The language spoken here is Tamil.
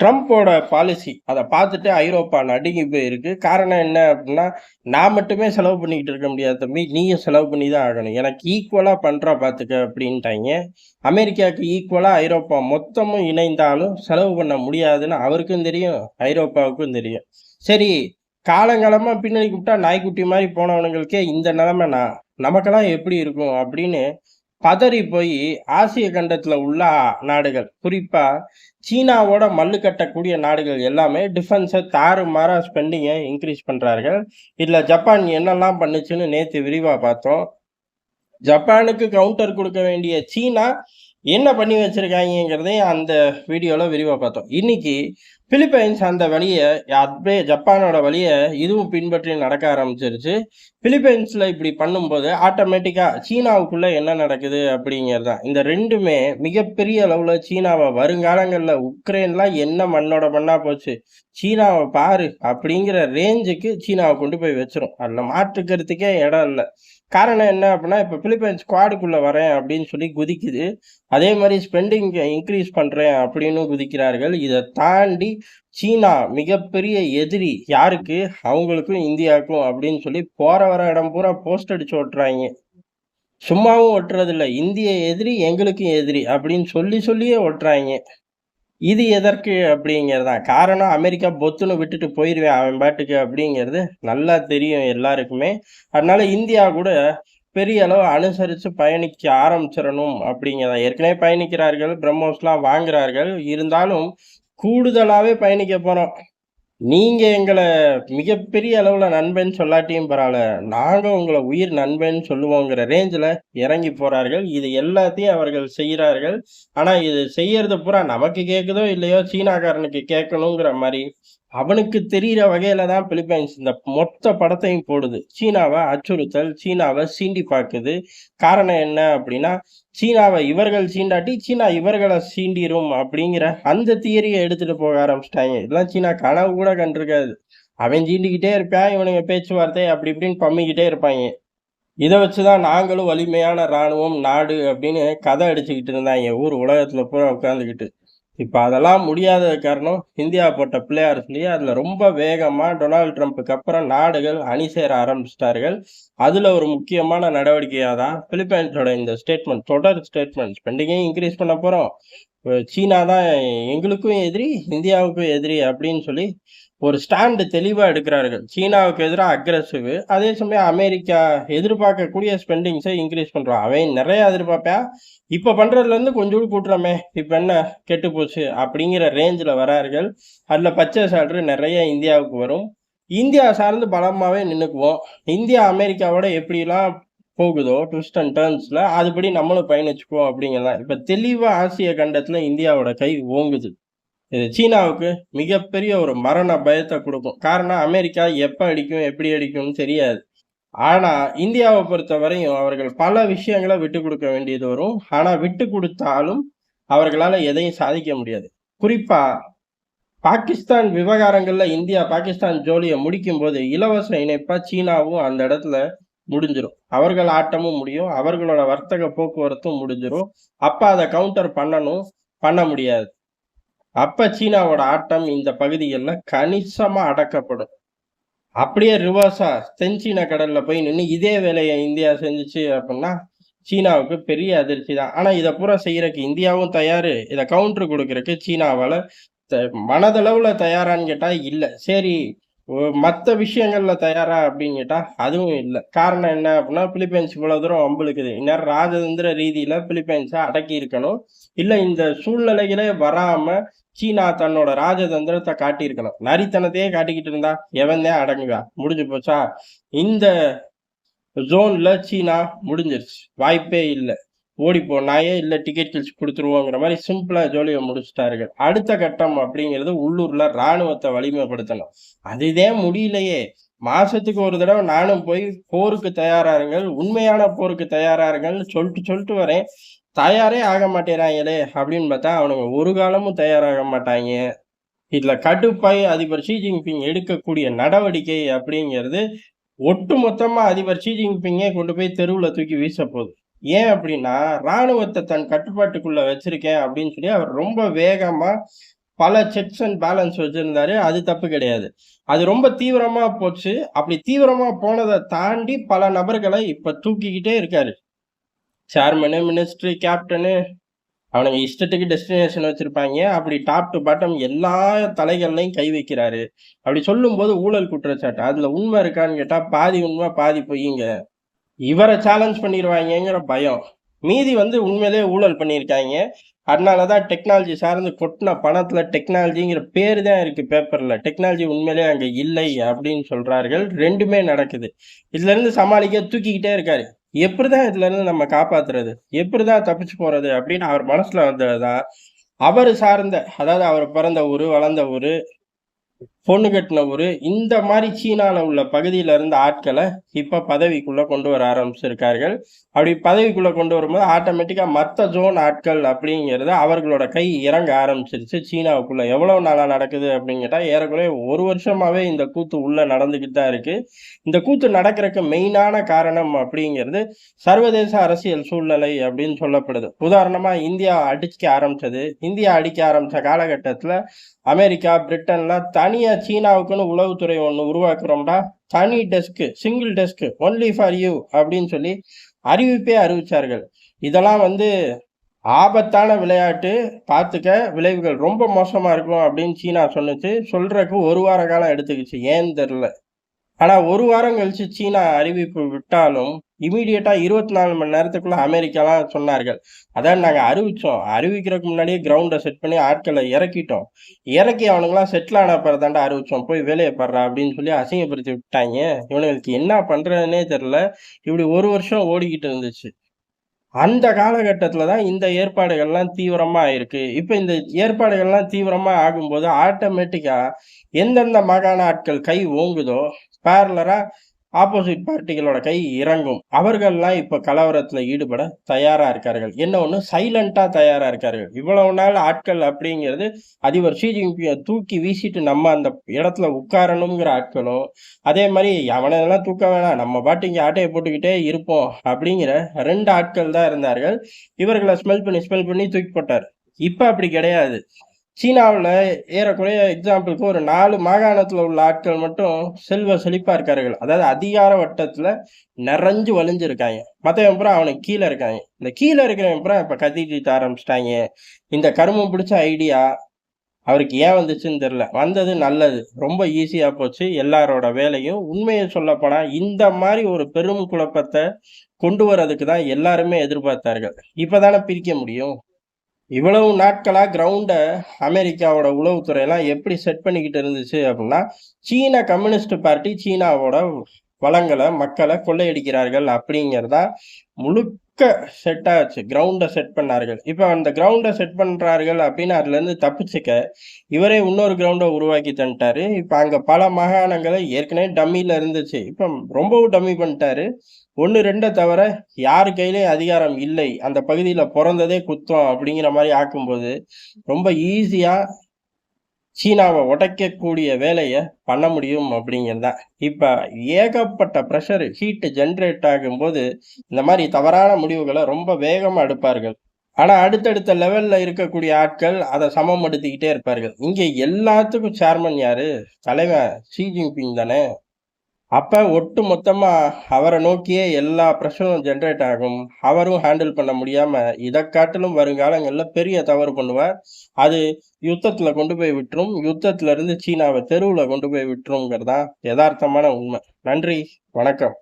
ட்ரம்ப்போட பாலிசி அதை பார்த்துட்டு ஐரோப்பா நடுங்கி போயிருக்கு. காரணம் என்ன அப்படின்னா நான் மட்டுமே செலவு பண்ணிக்கிட்டு இருக்க முடியாது தம்பி. நீயும் செலவு பண்ணி தான் ஆகணும். எனக்கு ஈக்குவலாக பண்ணுறா பார்த்துக்க அப்படின்ட்டாங்க அமெரிக்காவுக்கு ஈக்குவலாக ஐரோப்பா மொத்தமும் இணைந்தாலும் செலவு பண்ண முடியாதுன்னு அவருக்கும் தெரியும், ஐரோப்பாவுக்கும் தெரியும். சரி, காலங்காலமாக பின்னாடி கூப்பிட்டா நாய்க்குட்டி மாதிரி போனவனுங்களுக்கே இந்த நிலமை நான் நமக்கெல்லாம் எப்படி இருக்கும்? அப்படின்னு பதறி போய் ஆசிய கண்டத்தில் உள்ள நாடுகள், குறிப்பாக சீனாவோட மல்லு கட்டக்கூடிய நாடுகள் எல்லாமே டிஃபென்ஸை தாறு மாறாக ஸ்பெண்டிங்கை இன்க்ரீஸ் பண்ணுறார்கள் இதில் ஜப்பான் என்னெல்லாம் பண்ணுச்சுன்னு நேற்று விரிவாக பார்த்தோம். ஜப்பானுக்கு கவுண்டர் கொடுக்க வேண்டிய சீனா என்ன பண்ணி வச்சிருக்காய்ங்கங்கிறதையும் அந்த வீடியோவில் விரிவாக பார்த்தோம். இன்னைக்கு பிலிப்பைன்ஸ் அந்த வழியை அப்படியே ஜப்பானோட வழியை இதுவும் பின்பற்றி நடக்க ஆரம்பிச்சிருச்சு. பிலிப்பைன்ஸில் இப்படி பண்ணும்போது ஆட்டோமேட்டிக்காக சீனாவுக்குள்ளே என்ன நடக்குது அப்படிங்கிறது தான். இந்த ரெண்டுமே மிகப்பெரிய அளவில் சீனாவை வருங்காலங்களில் உக்ரைன்லாம் என்ன மண்ணோட மண்ணாக போச்சு. சீனாவை பாரு அப்படிங்கிற ரேஞ்சுக்கு சீனாவை கொண்டு போய் வச்சுரும். அதில் மாற்றுக்கிறதுக்கே இடம் இல்லை காரணம் என்ன அப்படின்னா இப்போ பிலிப்பைன்ஸ் ஸ்குவாடுக்குள்ளே வரேன் அப்படின்னு சொல்லி குதிக்குது. அதே மாதிரி ஸ்பெண்டிங் இன்க்ரீஸ் பண்ணுறேன் அப்படின்னு குதிக்கிறார்கள். இதை தாண்டி சீனா மிகப்பெரிய எதிரி. யாருக்கு? அவங்களுக்கும், இந்தியாவுக்கும் அப்படின்னு சொல்லி போகிற வர இடம் பூரா போஸ்ட் அடிச்சு ஓட்டுறாங்க சும்மாவும் ஒட்டுறதில்ல. இந்திய எதிரி, எங்களுக்கும் எதிரி அப்படின்னு சொல்லி சொல்லியே ஒட்டுறாங்க இது எதற்கு அப்படிங்கிறது தான். காரணம் அமெரிக்கா பொத்துன்னு விட்டுட்டு போயிடுவேன் அவன் பாட்டுக்கு அப்படிங்கிறது நல்லா தெரியும் எல்லாருக்குமே. அதனால இந்தியா கூட பெரிய அளவு அனுசரித்து பயணிக்க ஆரம்பிச்சிடணும் அப்டிங்கிறத ஏற்கனவே பயணிக்கிறார்கள். பிரம்மோஸ்லாம் வாங்குறார்கள். இருந்தாலும் கூடுதலாகவே பயணிக்க போகிறோம் நீங்க எங்களை மிகப்பெரிய அளவுல நண்பன் சொல்லாட்டியும் பரவாயில்ல நாங்க உங்களை உயிர் நண்பன் சொல்லுவோங்கிற ரேஞ்சில் இறங்கி போறார்கள். இது எல்லாத்தையும் அவர்கள் செய்கிறார்கள் ஆனா இது செய்யறது பூரா நமக்கு கேட்குதோ இல்லையோ சீனாக்காரனுக்கு கேட்கணுங்கிற மாதிரி அவனுக்கு தெரியிற வகையில தான் பிலிப்பைன்ஸ் இந்த மொத்த படத்தையும் போடுது. சீனாவை அச்சுறுத்தல், சீனாவை சீண்டி பார்க்குது காரணம் என்ன அப்படின்னா சீனாவை இவர்கள் சீண்டாட்டி, சீனா இவர்களை சீண்டிரும் அப்படிங்கிற அந்த தியரியை எடுத்துட்டு போக ஆரம்பிச்சிட்டாங்க இதெல்லாம் சீனா கனவு கூட கண்டிருக்காது. அவன் சீண்டிக்கிட்டே இருப்பான். இவனுங்க பேச்சுவார்த்தை அப்படி இப்படின்னு பம்மிக்கிட்டே இருப்பாங்க இதை வச்சு தான் நாங்களும் வலிமையான ராணுவம், நாடு அப்படின்னு கதை அடிச்சுக்கிட்டு இருந்தாய்ங்க. ஊர் உலகத்துல பூரா உட்காந்துக்கிட்டு இப்ப அதெல்லாம் முடியாத காரணம், இந்தியா போட்ட பிள்ளையார் அதில் அதுல ரொம்ப வேகமா டொனால்ட் ட்ரம்ப்புக்கு அப்புறம் நாடுகள் அணி சேர ஆரம்பிச்சிட்டார்கள் அதுல ஒரு முக்கியமான நடவடிக்கையாக தான் பிலிப்பைன்ஸோட இந்த ஸ்டேட்மெண்ட் தொடர் ஸ்டேட்மெண்ட் ஸ்பெண்டிங்கையும் இன்க்ரீஸ் பண்ண போறோம். சீனா தான் எங்களுக்கும் எதிரி, இந்தியாவுக்கும் எதிரி அப்படின்னு சொல்லி ஒரு ஸ்டாண்டு தெளிவாக எடுக்கிறார்கள். சீனாவுக்கு எதிராக அக்ரஸிவ் அதே சமயம் அமெரிக்கா எதிர்பார்க்கக்கூடிய ஸ்பெண்டிங்ஸை இன்க்ரீஸ் பண்ணுறோம் அவன் நிறையா எதிர்பார்ப்பா இப்போ பண்ணுறதுலேருந்து கொஞ்சோடு கூட்டுறோமே, இப்போ என்ன கெட்டு போச்சு அப்படிங்கிற ரேஞ்சில் வரார்கள். அதில் பச்சை சால்று நிறைய இந்தியாவுக்கு வரும். இந்தியா சார்ந்து பலமாகவே நின்றுக்குவோம் இந்தியா அமெரிக்காவோட எப்படிலாம் போகுதோ ட்விஸ்ட் அண்ட் டேர்ன்ஸில் அதுபடி நம்மளும் பயணிச்சுக்குவோம் அப்டிங்கிறது தான். தெளிவாக ஆசிய கண்டத்தில் இந்தியாவோட கை ஓங்குது. இது சீனாவுக்கு மிகப்பெரிய ஒரு மரண பயத்தை கொடுக்கும் காரணம் அமெரிக்கா எப்போ அடிக்கும், எப்படி அடிக்கும்னு தெரியாது. ஆனால் இந்தியாவை பொறுத்த பொறுத்தவரையும் அவர்கள் பல விஷயங்களை விட்டு கொடுக்க வேண்டியது வரும். ஆனால் விட்டு கொடுத்தாலும் அவர்களால் எதையும் சாதிக்க முடியாது. குறிப்பாக பாகிஸ்தான் விவகாரங்களில் இந்தியா பாகிஸ்தான் ஜோலிய முடிக்கும்போது, இலவச இணைப்பாக சீனாவும் அந்த இடத்துல முடிஞ்சிடும் அவர்கள் ஆட்டமும் முடியும். அவர்களோட வர்த்தக போக்குவரத்தும் முடிஞ்சிடும் அப்போ அதை கவுண்டர் பண்ணணும். பண்ண முடியாது. அப்போ சீனாவோட ஆட்டம் இந்த பகுதிகளில் கணிசமாக அடக்கப்படும். அப்படியே ரிவர்ஸா தென்சீன கடல்ல போய் நின்று இதே வேலையை இந்தியா செஞ்சுச்சு அப்படின்னா சீனாவுக்கு பெரிய அதிர்ச்சி தான். ஆனா இதை பூரா செய்கிறக்கு இந்தியாவும் தயாரு. இதை கவுண்டர் கொடுக்கறக்கு சீனாவால த மனதளவுல தயாரான்னு கேட்டா இல்ல. சரி மற்ற மத்த விஷயங்கள்ல தயாரா அப்டின்னு கேட்டா அதுவும் இல்ல. காரணம் என்ன அப்படின்னா பிலிப்பைன்ஸ் இவ்வளோ தூரம் வம்பிழுக்குது. இந்நேரம் ராஜதந்திர ரீதியில பிலிப்பைன்ஸை அடக்கி இருக்கணும். இல்ல இந்த சூழ்நிலைகளே வராம சீனா தன்னோட ராஜதந்திரத்தை காட்டியிருக்கணும். நரித்தனத்தையே காட்டிக்கிட்டு இருந்தா எவன் தான் முடிஞ்சு போச்சா? இந்த ஜோன்ல சீனா முடிஞ்சிருச்சு. வாய்ப்பே இல்லை ஓடிப்போம் நாயே! இல்லை டிக்கெட் கிழிச்சு கொடுத்துருவோங்கிற மாதிரி சிம்பிளாக ஜோலியை முடிச்சுட்டார்கள். அடுத்த கட்டம் அப்படிங்கிறது உள்ளூரில் இராணுவத்தை வலிமைப்படுத்தணும். அதுதான் முடியலையே! மாசத்துக்கு ஒரு தடவை நானும் போய் போருக்கு தயாராருங்கள், உண்மையான போருக்கு தயாராருங்கள் சொல்லிட்டு சொல்லிட்டு வரேன். தயாரே ஆக மாட்டேங்கிறாங்களே அப்படின்னு பார்த்தா, அவனுங்க ஒரு காலமும் தயாராக மாட்டாங்க இதில் கடுப்பாய் அதிபர் ஷி ஜின்பிங் எடுக்கக்கூடிய நடவடிக்கை அப்படிங்கிறது ஒட்டு மொத்தமாக அதிபர் ஷி ஜின்பிங்கே கொண்டு போய் தெருவில் தூக்கி வீசப்போது. ஏன் அப்படின்னா இராணுவத்தை தன் கட்டுப்பாட்டுக்குள்ள வச்சிருக்கேன் அப்படின்னு சொல்லி அவர் ரொம்ப வேகமா பல செக்ஸ் அண்ட் பேலன்ஸ் வச்சிருந்தாரு. அது தப்பு கிடையாது. அது ரொம்ப தீவிரமா போச்சு. அப்படி தீவிரமா போனதை தாண்டி பல நபர்களை இப்ப தூக்கிக்கிட்டே இருக்காரு. சேர்மனு மினிஸ்ட்ரி கேப்டனு அவனுங்க இஷ்டத்துக்கு டெஸ்டினேஷன் வச்சிருப்பாங்க. அப்படி டாப் டு பாட்டம் எல்லா தலைகள்லையும் கை வைக்கிறாரு. அப்படி சொல்லும்போது ஊழல் குற்றச்சாட்டு. அதுல உண்மை இருக்கான்னு கேட்டா பாதி உண்மை பாதி பொய்யுங்க இவரை சேலஞ்ச் பண்ணிடுவாங்கங்கிற பயம். மீதி வந்து உண்மையிலே ஊழல் பண்ணியிருக்காங்க. அதனால தான் டெக்னாலஜி சார்ந்து கொட்டின பணத்தில் டெக்னாலஜிங்கிற பேர் தான் இருக்குது பேப்பரில் டெக்னாலஜி உண்மையிலே அங்கே இல்லை அப்படின்னு சொல்கிறார்கள் ரெண்டுமே நடக்குது. இதுலேருந்து சமாளிக்க தூக்கிக்கிட்டே இருக்காரு. எப்படி தான் இதுலேருந்து நம்ம காப்பாற்றுறது எப்படி தான் தப்பிச்சு போகிறது அப்படின்னு அவர் மனசில் வந்தது தான் அவர் சார்ந்த அதாவது அவர் பிறந்த ஊர் வளர்ந்த ஊர் பொண்ணு கட்டினவர் இந்த மாதிரி சீனாவில் உள்ள பகுதியில் இருந்த ஆட்களை இப்போ பதவிக்குள்ளே கொண்டு வர ஆரம்பிச்சிருக்கார்கள். அப்படி பதவிக்குள்ளே கொண்டு வரும்போது ஆட்டோமேட்டிக்காக மற்ற ஜோன் ஆட்கள் அப்படிங்கிறது அவர்களோட கை இறங்க ஆரம்பிச்சிருச்சு. சீனாவுக்குள்ளே எவ்வளோ நாளாக நடக்குது அப்படின்னு கேட்டால் ஏறக்குறைய ஒரு வருஷமாகவே இந்த கூத்து உள்ளே நடந்துக்கிட்டு தான் இருக்குது இந்த கூத்து நடக்கிறதுக்கு மெயினான காரணம் அப்படிங்கிறது சர்வதேச அரசியல் சூழ்நிலை அப்படின்னு சொல்லப்படுது. உதாரணமாக இந்தியா அடிக்க ஆரம்பிச்சது. இந்தியா அடிக்க ஆரம்பித்த காலகட்டத்தில் அமெரிக்கா பிரிட்டன்லாம் தனியாக சீனாவுக்குன்னு உளவுத்துறை ஒன்று உருவாக்குறோம்டா. தனி desk single desk only for you அப்படின்னு சொல்லி அறிவிப்பே அறிவித்தார்கள் இதெல்லாம் வந்து ஆபத்தான விளையாட்டு. பார்த்துக்க விளைவுகள் ரொம்ப மோசமாக இருக்கும் அப்படின்னு சீனா சொன்னிச்சு. சொல்கிறக்கு ஒரு வார காலம் எடுத்துக்கிச்சு. ஏன்னு தெரில ஆனால் ஒரு வாரம் கழிச்சு சீனா அறிவிப்பு விட்டாலும் இமீடியட்டாக இருபத்தி நாலு மணி நேரத்துக்குள்ளே அமெரிக்காலாம் சொன்னார்கள். அதான் நாங்கள் அறிவித்தோம் அறிவிக்கிறதுக்கு முன்னாடியே கிரவுண்டை செட் பண்ணி ஆட்களை இறக்கிட்டோம். இறக்கி அவனுங்களாம் செட்டில் ஆன தாண்டா அறிவித்தோம் போய் வேலையை படுறா அப்படின்னு சொல்லி அசிங்கப்படுத்தி விட்டாங்க. இவனுங்களுக்கு என்ன பண்ணுறதுனே தெரில இப்படி ஒரு வருஷம் ஓடிக்கிட்டு இருந்துச்சு. அந்த காலகட்டத்தில் தான் இந்த ஏற்பாடுகள்லாம் தீவிரமாக ஆயிருக்கு. இப்போ இந்த ஏற்பாடுகள்லாம் தீவிரமாக ஆகும்போது ஆட்டோமேட்டிக்காக எந்தெந்த மாகாண ஆட்கள் கை ஓங்குதோ பேரலராக ஆப்போசிட் பார்ட்டிகளோட கை இறங்கும். அவர்கள்லாம் இப்போ கலவரத்துல ஈடுபட தயாரா இருக்கார்கள். என்ன ஒன்று சைலண்டா தயாரா இருக்கார்கள். இவ்வளவு நாள் ஆட்கள் அப்படிங்கிறது அதிபர் ஷி ஜின்பிங்கை தூக்கி வீசிட்டு நம்ம அந்த இடத்துல உட்காரணுங்கிற ஆட்களும் அதே மாதிரி அவனெல்லாம் தூக்க வேணாம். நம்ம பாட்டு இங்கே ஆட்டையை போட்டுக்கிட்டே இருப்போம் அப்படிங்கிற ரெண்டு ஆட்கள் தான் இருந்தார்கள். இவர்களை ஸ்மெல் பண்ணி ஸ்மெல் பண்ணி தூக்கி போட்டார். இப்ப அப்படி கிடையாது. சீனாவில் ஏறக்குறைய எக்ஸாம்பிளுக்கு ஒரு நாலு மாகாணத்தில் உள்ள ஆட்கள் மட்டும் செல்வ செழிப்பாக இருக்கார்கள். அதாவது அதிகார வட்டத்தில் நிறைஞ்சு வலிஞ்சிருக்காங்க. மற்றவன் பூரா அவனுக்கு கீழே இருக்காங்க. இந்த கீழே இருக்கிறவன் பூரா இப்போ கத்திட்டு ஆரம்பிச்சிட்டாங்க. இந்த கருமம் பிடிச்ச ஐடியா அவருக்கு ஏன் வந்துச்சுன்னு தெரில வந்தது நல்லது. ரொம்ப ஈஸியாக போச்சு. எல்லாரோட வேலையும். உண்மையை சொல்லப்போனால் இந்த மாதிரி ஒரு பெரும் குழப்பத்தை கொண்டு வர்றதுக்கு தான் எல்லாருமே எதிர்பார்த்தார்கள். இப்போ தானே பிரிக்க முடியும்? இவ்வளவு நாட்களாக கிரவுண்டை அமெரிக்காவோட உளவுத்துறையெல்லாம் எப்படி செட் பண்ணிக்கிட்டு இருந்துச்சு அப்படின்னா சீன கம்யூனிஸ்ட் பார்ட்டி சீனாவோட வளங்களை மக்களை கொள்ளையடிக்கிறார்கள் அப்படிங்கிறதா முழுக்க செட் ஆச்சு. கிரவுண்டை செட் பண்ணார்கள். இப்போ அந்த கிரவுண்டை செட் பண்ணுறார்கள் அப்படின்னு அதுலேருந்து தப்பிச்சுக்க இவரே இன்னொரு கிரவுண்டை உருவாக்கி தந்துட்டாரு. இப்போ அங்கே பல மாகாணங்களை ஏற்கனவே டம்மியில் இருந்துச்சு. இப்போ ரொம்பவும் டம்மி பண்ணிட்டாரு. ஒன்று ரெண்டை தவிர யார் கையிலையும் அதிகாரம் இல்லை. அந்த பகுதியில் பிறந்ததே குத்தம் அப்படிங்கிற மாதிரி ஆக்கும்போது ரொம்ப ஈஸியாக சீனாவை உடைக்கக்கூடிய வேலையை பண்ண முடியும் அப்படிங்கிறது. தான் இப்போ ஏகப்பட்ட ப்ரெஷர் ஹீட்டு ஜென்ரேட் ஆகும்போது இந்த மாதிரி தவறான முடிவுகளை ரொம்ப வேகமாக எடுப்பார்கள். ஆனால் அடுத்தடுத்த லெவலில் இருக்கக்கூடிய ஆட்கள் அதை சமப்படுத்திக்கிட்டே இருப்பார்கள். இங்கே எல்லாத்துக்கும் சேர்மன் யார்? தலைவன் ஷி ஜின்பிங் தானே. அப்போ ஒட்டு மொத்தமாக அவரை நோக்கியே எல்லா பிரச்சனையும் ஜென்ரேட் ஆகும். அவரும் ஹேண்டில் பண்ண முடியாமல் இதை காட்டிலும் வருங்காலங்களில் பெரிய தவறு பண்ணுவார். அது யுத்தத்தில் கொண்டு போய் விட்டுரும். யுத்தத்திலிருந்து சீனாவை தெருவில் கொண்டு போய் விட்டுருங்கிறதா யதார்த்தமான உண்மை. நன்றி. வணக்கம்.